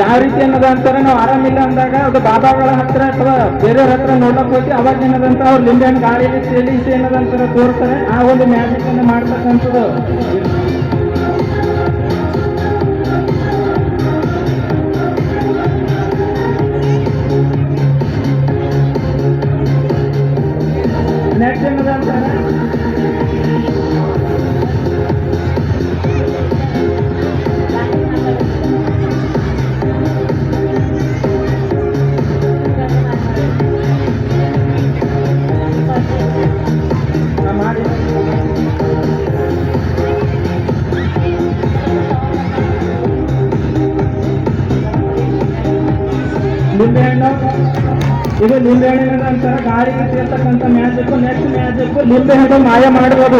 ಯಾವ ರೀತಿ ಅನ್ನೋದ ಅಂತಾರೆ? ನಾವು ಆರಾಮಿಲ್ಲ ಅಂದಾಗ ಅದು ಬಾಬಾಗಳ ಹತ್ರ ಅಥವಾ ಬೇರೆಯವ್ರ ಹತ್ರ ನೋಡಕ್ ಹೋಗಿ ಅವಾಗ ಏನದಂತ ಅವ್ರು ಲಿಂಬೆ ಹಣ್ಣು ಗಾಳಿಯಲ್ಲಿ ತೇಲಿ ಇದು ಏನದಂತಾರೆ ತೋರ್ತಾರೆ. ಆ ಒಂದು ಮ್ಯಾಜಿಕ್ ಅನ್ನು ಮಾಡ್ತಕ್ಕಂಥದ್ದು. ನಿಂಬೆ ಹಣ್ಣು ಇದು ನಿಂಬೆ ಹಣ್ಣಿನ ಅಂತಾರೆ ಗಾಳಿಗೆ ಸೇರ್ತಕ್ಕಂಥ ಮ್ಯಾಜಿಕ್ಕು ನೆಕ್ಸ್ಟ್ ಮ್ಯಾಜಿಕ್ಕು ನಿಂಬೆ ಹಣ್ಣು ಮಾಯ ಮಾಡ್ಬೋದು